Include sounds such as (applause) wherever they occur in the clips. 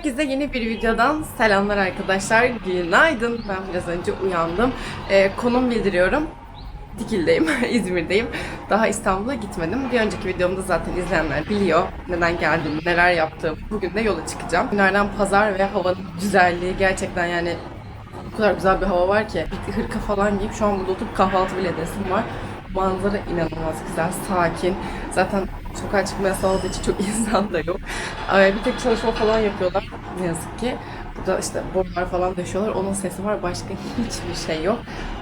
Herkese yeni bir videodan selamlar arkadaşlar. Günaydın. Ben biraz önce uyandım. Ee, konum bildiriyorum. Dikil'deyim, (laughs) İzmir'deyim. Daha İstanbul'a gitmedim. Bir önceki videomda zaten izleyenler biliyor neden geldim, neler yaptım. Bugün de yola çıkacağım. Günlerden pazar ve havanın güzelliği gerçekten yani o kadar güzel bir hava var ki. Bir hırka falan giyip şu an burada oturup kahvaltı bile edesim var. Manzara inanılmaz güzel, sakin. Zaten sokağa çıkma yasağı olduğu için çok (laughs) insan da yok. Ee, Bir tek çalışma falan yapıyorlar ne yazık ki. Burada işte borular falan döşüyorlar. Onun sesi var. Başka hiçbir şey yok.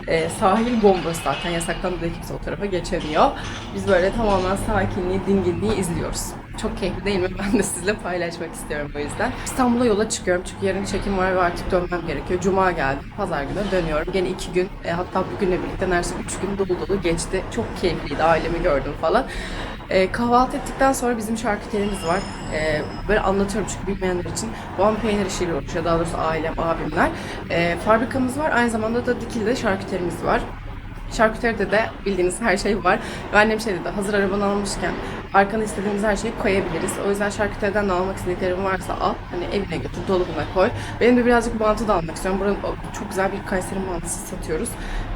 Ee, sahil bomboş zaten. Yasaktan da kimse o tarafa geçemiyor. Biz böyle tamamen sakinliği, dinginliği izliyoruz. Çok keyifli değil mi? (laughs) Ben de sizinle paylaşmak istiyorum bu yüzden. İstanbul'a yola çıkıyorum çünkü yarın çekim var ve artık dönmem gerekiyor. Cuma geldi. Pazar günü dönüyorum. Gene iki gün, e, hatta bugünle birlikte neredeyse üç gün dolu dolu geçti. Çok keyifliydi. Ailemi gördüm falan. E, kahvaltı ettikten sonra bizim şarküterimiz var. E, böyle anlatıyorum çünkü bilmeyenler için. Babam peynir işiyle uğraşıyor. Daha doğrusu ailem, abimler. E, fabrikamız var. Aynı zamanda da Dikili'de şarküterimiz var. Şarküteride de bildiğiniz her şey var. Annem şey dedi, hazır arabanı almışken arkana istediğimiz her şeyi koyabiliriz. O yüzden şarküteriden de almak istediklerim varsa al. Hani evine götür, dolabına koy. Benim de birazcık mantı da almak istiyorum. Buranın çok güzel bir Kayseri mantısı satıyoruz.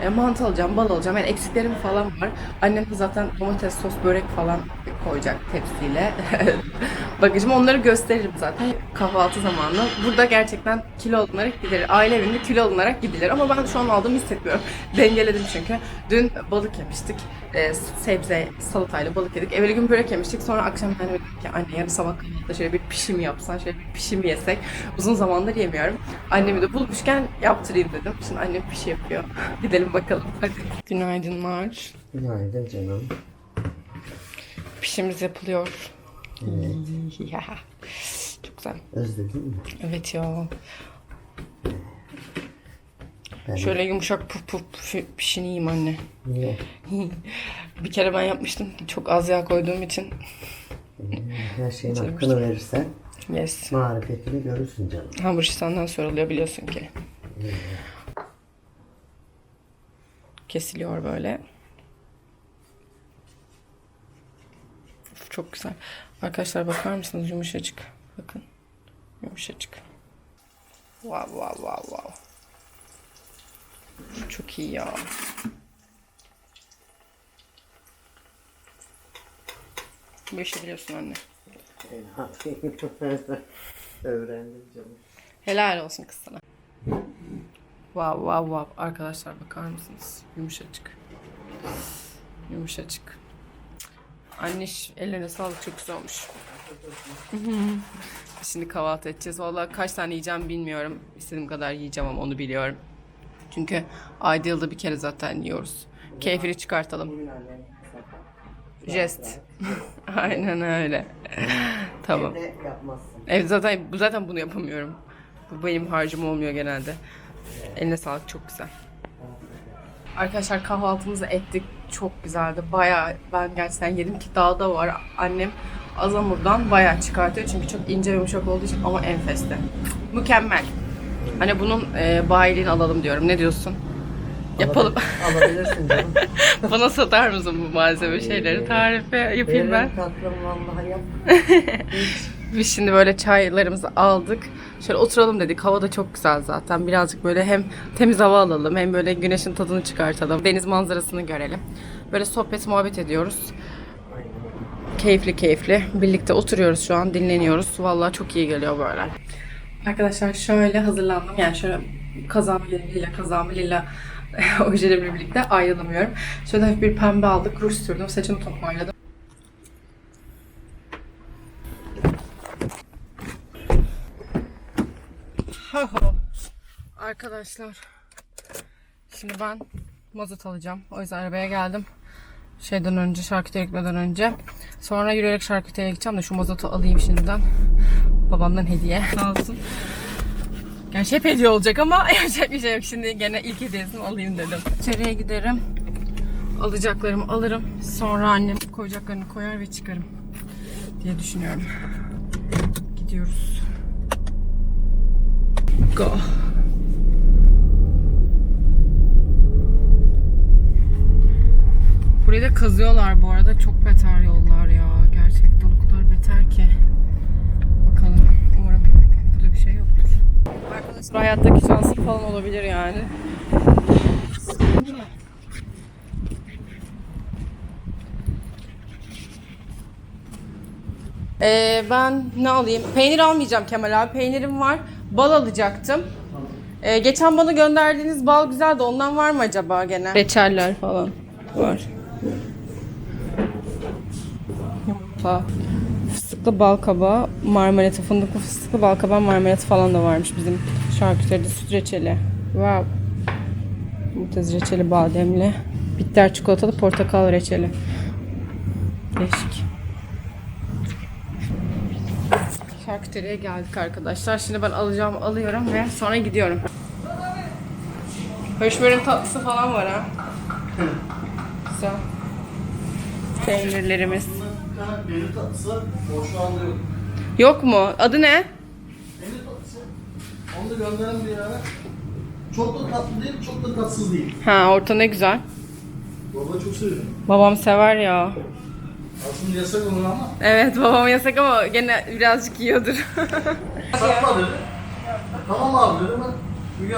E, mantı alacağım, bal alacağım. Yani eksiklerim falan var. Annem de zaten domates, sos, börek falan koyacak tepsiyle. (laughs) Bagajıma onları gösteririm zaten kahvaltı zamanı. Burada gerçekten kilo alınarak gidilir. Aile evinde kilo alınarak gidilir. Ama ben şu an aldığımı hissetmiyorum. (laughs) Dengeledim çünkü. Dün balık yemiştik. Ee, sebze, salatayla balık yedik. Evveli gün börek yemiştik. Sonra akşam ben dedim ki anne yarın sabah kahvaltıda şöyle bir pişim yapsan, şöyle bir pişim yesek. Uzun zamandır yemiyorum. Annemi de bulmuşken yaptırayım dedim. Şimdi annem pişi yapıyor. (laughs) Gidelim bakalım. Hadi. Günaydınlar. Günaydın canım. Pişimiz yapılıyor. Evet. (laughs) Ya. Çok güzel. Özledin mi? Evet ya. Ben Şöyle yumuşak puf puf yiyeyim anne. Niye? (laughs) Bir kere ben yapmıştım. Çok az yağ koyduğum için. Her şeyin Bitirmiştim. hakkını verirsen Yes. marifetini görürsün canım. Hamur işi senden soruluyor biliyorsun ki. Kesiliyor böyle. Çok güzel. Arkadaşlar bakar mısınız yumuşacık. Bakın. Yumuşacık. Wow wow wow wow. Çok iyi ya. Bu işi biliyorsun anne. (laughs) Öğrendim canım. Helal olsun kız sana. Wow wow wow. Arkadaşlar bakar mısınız? Yumuşacık. Yumuşacık. Anne ellerine sağlık çok güzel olmuş. (laughs) Şimdi kahvaltı edeceğiz. Vallahi kaç tane yiyeceğim bilmiyorum. İstediğim kadar yiyeceğim ama onu biliyorum. Çünkü ayda yılda bir kere zaten yiyoruz. Keyfini çıkartalım. Jest. (laughs) Aynen öyle. (laughs) tamam. yapmazsın? Evet zaten bu zaten bunu yapamıyorum. Bu benim harcım olmuyor genelde. Eline sağlık çok güzel. Arkadaşlar kahvaltımızı ettik. Çok güzeldi. Bayağı ben gerçekten yedim ki daha da var. Annem azamurdan bayağı çıkartıyor. Çünkü çok ince ve yumuşak olduğu için ama enfesti. Mükemmel. Hani bunun e, bayiliğini alalım diyorum. Ne diyorsun? Yapalım. Alabilirsin canım. (laughs) Bana satar mısın bu malzeme şeyleri? Tarife yapayım ben. Veririm tatlım vallahi yap. (laughs) Biz şimdi böyle çaylarımızı aldık. Şöyle oturalım dedik. Hava da çok güzel zaten. Birazcık böyle hem temiz hava alalım hem böyle güneşin tadını çıkartalım. Deniz manzarasını görelim. Böyle sohbet muhabbet ediyoruz. Keyifli keyifli. Birlikte oturuyoruz şu an dinleniyoruz. Vallahi çok iyi geliyor böyle. Arkadaşlar şöyle hazırlandım. Yani şöyle kazanmalıyla kazanmalıyla (laughs) ojelerimle birlikte ayrılamıyorum. Şöyle bir pembe aldık. Ruj sürdüm. Saçımı toparladım. Arkadaşlar şimdi ben mazot alacağım. O yüzden arabaya geldim. Şeyden önce şarküteriye gitmeden önce. Sonra yürüyerek şarküteriye gideceğim de şu mazotu alayım şimdiden. Babamdan hediye. (laughs) Sağ olsun. Gerçi hep hediye olacak ama (laughs) yapacak bir şey yok. Şimdi gene ilk hediyesini alayım dedim. İçeriye giderim. Alacaklarımı alırım. Sonra annem koyacaklarını koyar ve çıkarım. Diye düşünüyorum. Gidiyoruz. Go. Burayı da kazıyorlar bu arada. Çok beter yollar ya. Gerçekten o kadar beter ki. Bakalım. Umarım burada Sonra hayattaki şansı falan olabilir yani. Ee, ben ne alayım? Peynir almayacağım Kemal abi. Peynirim var. Bal alacaktım. Ee, geçen bana gönderdiğiniz bal güzeldi. Ondan var mı acaba gene? Reçeller falan var. Yumurta. Fıstıklı bal kabağı, marmelatı, fındıklı fıstıklı bal kabağı, marmelatı falan da varmış bizim şarküteride. Süt reçeli. Wow. Mutez reçeli bademli. Bitter çikolatalı portakal reçeli. Değişik. Şarküteriye geldik arkadaşlar. Şimdi ben alacağım alıyorum ve sonra gidiyorum. Höşmerin tatlısı falan var ha. Güzel. Peynirlerimiz. Peynir tatlısı o şu anda yok. Yok mu? Adı ne? Peynir tatlısı. Onu da bir ara. Çok da tatlı değil, çok da tatsız değil. Ha orta ne güzel. Baba çok seviyorum. Babam sever ya. Aslında yasak onun ama. Evet babam yasak ama gene birazcık yiyordur. (laughs) Satma dedi. Tamam abi dedim ben. Çünkü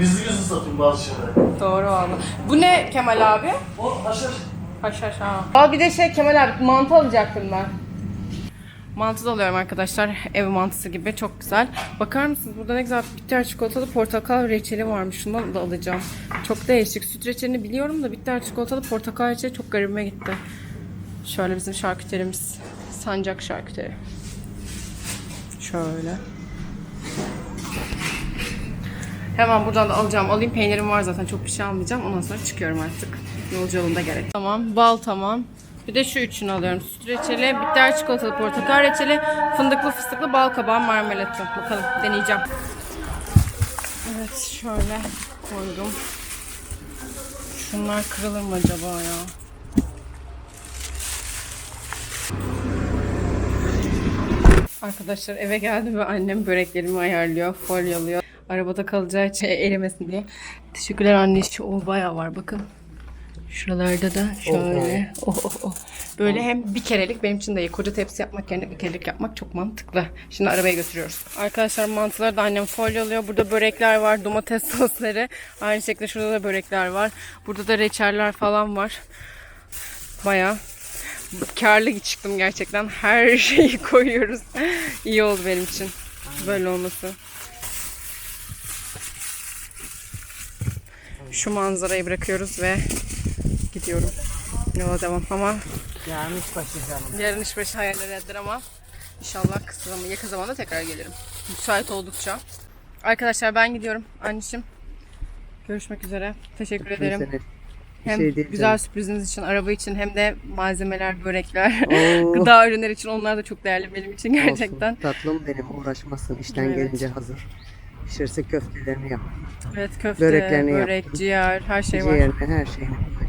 gizli gizli satayım bazı şeyleri. Doğru valla. Bu ne Kemal abi? O haşhaş. Haşhaş ha. Aa bir de şey Kemal abi mantı alacaktım ben. Mantı da alıyorum arkadaşlar. Ev mantısı gibi çok güzel. Bakar mısınız burada ne güzel bitter çikolatalı portakal reçeli varmış. Şundan da alacağım. Çok değişik. Süt reçelini biliyorum da bitter çikolatalı portakal reçeli çok garibime gitti. Şöyle bizim şarküterimiz. Sancak şarküteri. Şöyle. Hemen buradan da alacağım. Alayım peynirim var zaten. Çok bir şey almayacağım. Ondan sonra çıkıyorum artık. Yolcu yolunda gerek. Tamam. Bal tamam. Bir de şu üçünü alıyorum. Süt reçeli, bitter çikolatalı portakal reçeli, fındıklı fıstıklı bal kabağı marmelatı. Bakalım deneyeceğim. Evet şöyle koydum. Şunlar kırılır mı acaba ya? Arkadaşlar eve geldim ve annem böreklerimi ayarlıyor, folyalıyor. Arabada kalacağı için erimesin diye. Teşekkürler anne. Şu o bayağı var bakın. Şuralarda da şöyle. Oh oh oh. Böyle hem bir kerelik benim için de iyi. Koca tepsi yapmak yerine bir kerelik yapmak çok mantıklı. Şimdi arabaya götürüyoruz. Arkadaşlar mantıları da annem folyalıyor. Burada börekler var. Domates (laughs) sosları. Aynı şekilde şurada da börekler var. Burada da reçeller falan var. Bayağı karlı çıktım gerçekten. Her (laughs) şeyi koyuyoruz. İyi oldu benim için. Böyle olması. Şu manzarayı bırakıyoruz ve gidiyorum. Yola devam ama Gelmiş başı canım. yarın iş başı hayaller eder ama inşallah kısa zaman, yakın zamanda tekrar gelirim. Müsait oldukça. Arkadaşlar ben gidiyorum. Anneciğim görüşmek üzere. Teşekkür ederim. Neyse, bir Hem şey değil güzel canım. sürpriziniz için, araba için hem de malzemeler, börekler, Oo. (laughs) gıda ürünleri için onlar da çok değerli benim için Olsun. gerçekten. Tatlım benim uğraşmasın. İşten Evet. gelince hazır. Pişirse köftelerini yap. Evet köfte, Böreklerini börek, yaptım. ciğer, her şey var. Ciğerini her şeyini koy.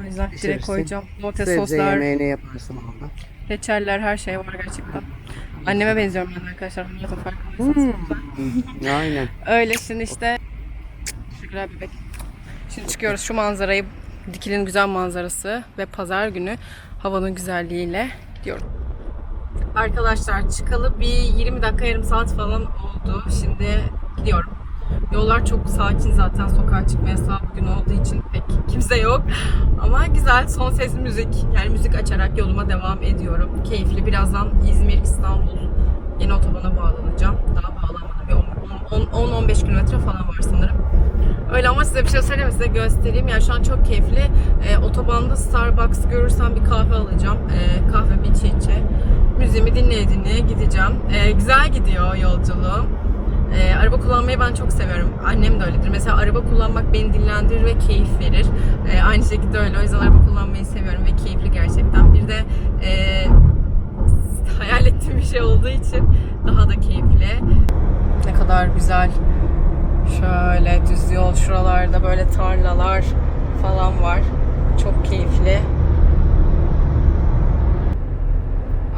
O yüzden direkt Pişirirsin. koyacağım. Domates Sebze soslar, yemeğini yaparsın ondan. reçeller, her şey var gerçekten. Anneme benziyorum ben arkadaşlar. Bunlar da farkındaysanız. Hmm. Aynen. Öyle şimdi işte Teşekkürler bebek. Şimdi çıkıyoruz şu manzarayı Dikil'in güzel manzarası ve pazar günü havanın güzelliğiyle gidiyorum. Arkadaşlar çıkalı bir 20 dakika yarım saat falan oldu. Şimdi gidiyorum. Yollar çok sakin zaten sokağa çıkma yasağı bugün olduğu için pek (laughs) kimse yok. Ama güzel son ses müzik. Yani müzik açarak yoluma devam ediyorum. Keyifli. Birazdan İzmir, İstanbul yeni otobana bağlanacağım. Daha bağlanmadım. Bir 10-15 kilometre falan var sanırım. Öyle ama size bir şey söyleyeyim? Size göstereyim. Yani şu an çok keyifli. Ee, otobanda Starbucks görürsem bir kahve alacağım. Ee, kahve bir içe içe. Müziğimi dinleye dinleye gideceğim. Ee, güzel gidiyor yolculuğum. Ee, araba kullanmayı ben çok seviyorum. Annem de öyledir. Mesela araba kullanmak beni dinlendirir ve keyif verir. Ee, aynı şekilde öyle. O yüzden araba kullanmayı seviyorum ve keyifli gerçekten. Bir de e, hayal ettiğim bir şey olduğu için daha da keyifli. Ne kadar güzel. Şöyle düz yol şuralarda böyle tarlalar falan var. Çok keyifli.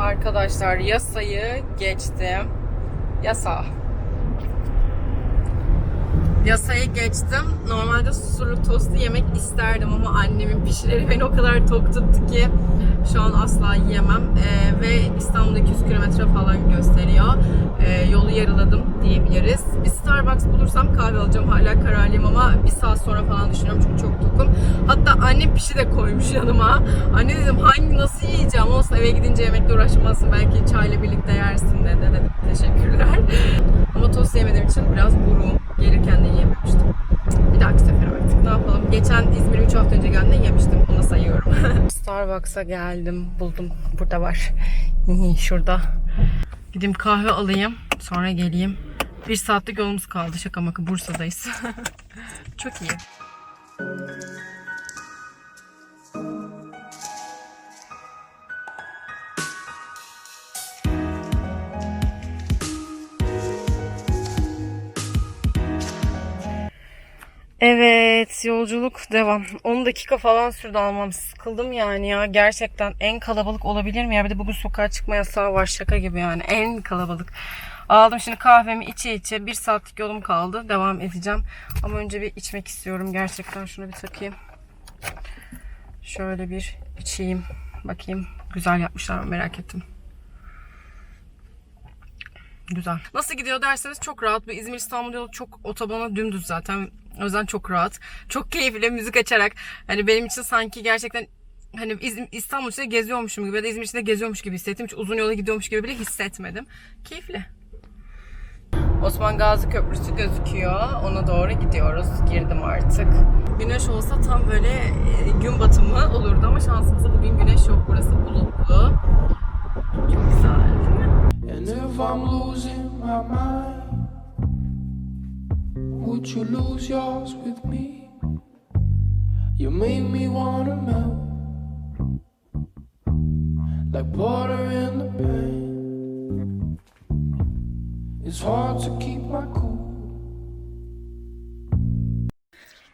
Arkadaşlar yasayı geçtim. Yasa. Yasayı geçtim. Normalde susurluk tostu yemek isterdim ama annemin pişileri beni o kadar tok tuttu ki şu an asla yiyemem. Ee, ve İstanbul'da 200 kilometre falan gösteriyor. Ee, yolu yarıladım diyebiliriz. Bir Starbucks bulursam kahve alacağım. Hala kararlıyım ama bir saat sonra falan düşünüyorum çünkü çok tokum. Hatta annem pişi de koymuş yanıma. Anne dedim hangi nasıl yiyeceğim? Olsun eve gidince yemekle uğraşmazsın. Belki çayla birlikte yersin dedi. Dedim teşekkürler. (laughs) ama tost yemediğim için biraz buruğum. Gelirken de yiyememiştim. Bir dahaki sefer artık ne yapalım. Geçen İzmir'e 3 hafta önce geldiğinde yemiştim. Onu da sayıyorum. (laughs) Starbucks'a geldim. Buldum. Burada var. (laughs) Şurada. Gideyim kahve alayım. Sonra geleyim. Bir saatlik yolumuz kaldı. Şaka maka Bursa'dayız. (laughs) Çok iyi. Evet yolculuk devam. 10 dakika falan sürdü almam. Sıkıldım yani ya. Gerçekten en kalabalık olabilir mi ya? Bir de bugün sokağa çıkma yasağı var şaka gibi yani. En kalabalık. Aldım şimdi kahvemi içe içe. Bir saatlik yolum kaldı. Devam edeceğim. Ama önce bir içmek istiyorum. Gerçekten şunu bir takayım. Şöyle bir içeyim. Bakayım. Güzel yapmışlar mı merak ettim. Güzel. Nasıl gidiyor derseniz çok rahat. Bu İzmir İstanbul yolu çok otobana dümdüz zaten. O yüzden çok rahat. Çok keyifli müzik açarak. Hani benim için sanki gerçekten hani İz- İstanbul geziyormuşum gibi ya da İzmir geziyormuş gibi hissettim. Hiç uzun yola gidiyormuş gibi bile hissetmedim. Keyifli. Osman Gazi Köprüsü gözüküyor. Ona doğru gidiyoruz. Girdim artık. Güneş olsa tam böyle e, gün batımı olurdu ama şansımıza bugün güneş yok. Burası bulutlu. Çok güzel değil mi? Mind, would you lose yours with me? You make me wanna melt like butter in the pan.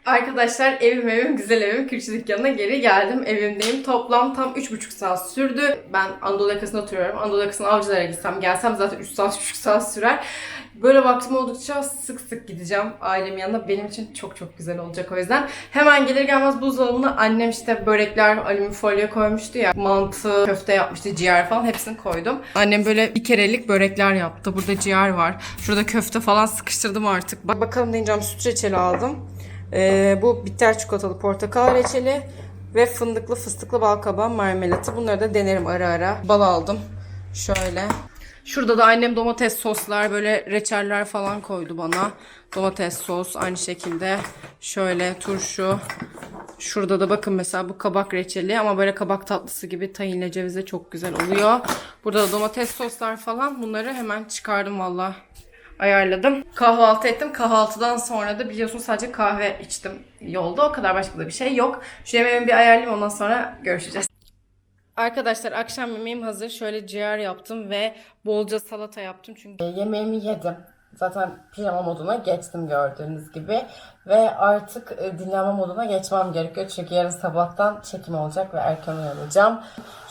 Arkadaşlar evim evim güzel evim Kürçü dükkanına geri geldim. Evimdeyim. Toplam tam 3,5 saat sürdü. Ben Anadolu yakasında oturuyorum. Anadolu yakasına avcılara gitsem gelsem zaten 3 saat 3,5 saat sürer. Böyle vaktim oldukça sık sık gideceğim ailemin yanına. Benim için çok çok güzel olacak o yüzden. Hemen gelir gelmez buzdolabına annem işte börekler alüminyum folyo koymuştu ya. Mantı, köfte yapmıştı, ciğer falan hepsini koydum. Annem böyle bir kerelik börekler yaptı. Burada ciğer var. Şurada köfte falan sıkıştırdım artık. Bak bakalım diyeceğim süt reçeli aldım. Ee, bu bitter çikolatalı portakal reçeli ve fındıklı fıstıklı bal kabağı marmelatı. Bunları da denerim ara ara. Bal aldım. Şöyle. Şurada da annem domates soslar böyle reçeller falan koydu bana. Domates sos aynı şekilde. Şöyle turşu. Şurada da bakın mesela bu kabak reçeli ama böyle kabak tatlısı gibi tahinle cevizle çok güzel oluyor. Burada da domates soslar falan bunları hemen çıkardım valla ayarladım. Kahvaltı ettim. Kahvaltıdan sonra da biliyorsunuz sadece kahve içtim yolda. O kadar başka da bir şey yok. Şu yemeğimi bir ayarlayayım ondan sonra görüşeceğiz. Arkadaşlar akşam yemeğim hazır. Şöyle ciğer yaptım ve bolca salata yaptım çünkü yemeğimi yedim. Zaten pijama moduna geçtim gördüğünüz gibi. Ve artık e, dinlenme moduna geçmem gerekiyor. Çünkü yarın sabahtan çekim olacak ve erken uyanacağım.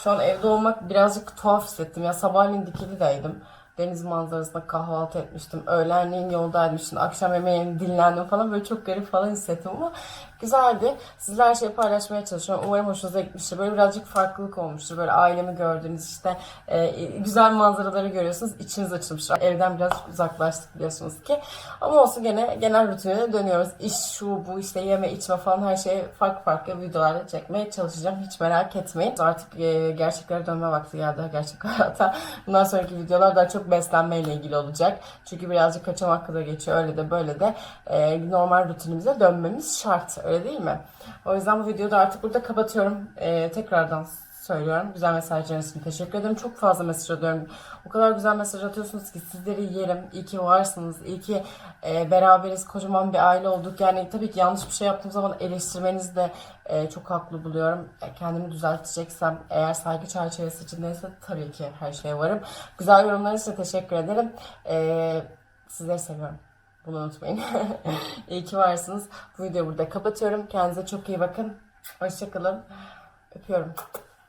Şu an evde olmak birazcık tuhaf hissettim. Ya sabahleyin Dikili'deydim. Deniz manzarasında kahvaltı etmiştim. Öğlenleyin yoldaydım. Şimdi akşam yemeğini dinlendim falan. Böyle çok garip falan hissettim ama güzeldi. Sizlerle her şeyi paylaşmaya çalışıyorum. Umarım hoşunuza gitmiştir. Böyle birazcık farklılık olmuştur. Böyle ailemi gördüğünüz işte e, güzel manzaraları görüyorsunuz. İçiniz açılmıştır. Evden biraz uzaklaştık biliyorsunuz ki. Ama olsun gene genel rutine dönüyoruz. İş şu bu işte yeme içme falan her şeyi farklı farklı videolarla çekmeye çalışacağım. Hiç merak etmeyin. Artık e, gerçeklere dönme vakti geldi gerçek (laughs) hayata. Bundan sonraki videolar daha çok beslenmeyle ilgili olacak. Çünkü birazcık kaçamak da geçiyor. Öyle de böyle de e, normal rutinimize dönmemiz şart. Öyle değil mi? O yüzden bu videoyu da artık burada kapatıyorum. E, tekrardan söylüyorum. Güzel mesajlarınız için teşekkür ederim. Çok fazla mesaj alıyorum. O kadar güzel mesaj atıyorsunuz ki sizleri yerim. İyi ki varsınız. İyi ki e, beraberiz. Kocaman bir aile olduk. Yani tabii ki yanlış bir şey yaptığım zaman eleştirmenizi de e, çok haklı buluyorum. E, kendimi düzelteceksem eğer saygı çerçevesi içindeyse tabii ki her şeye varım. Güzel yorumlarınız için teşekkür ederim. E, sizleri seviyorum. Bunu unutmayın. (laughs) İyi ki varsınız. Bu videoyu burada kapatıyorum. Kendinize çok iyi bakın. Hoşçakalın. Öpüyorum.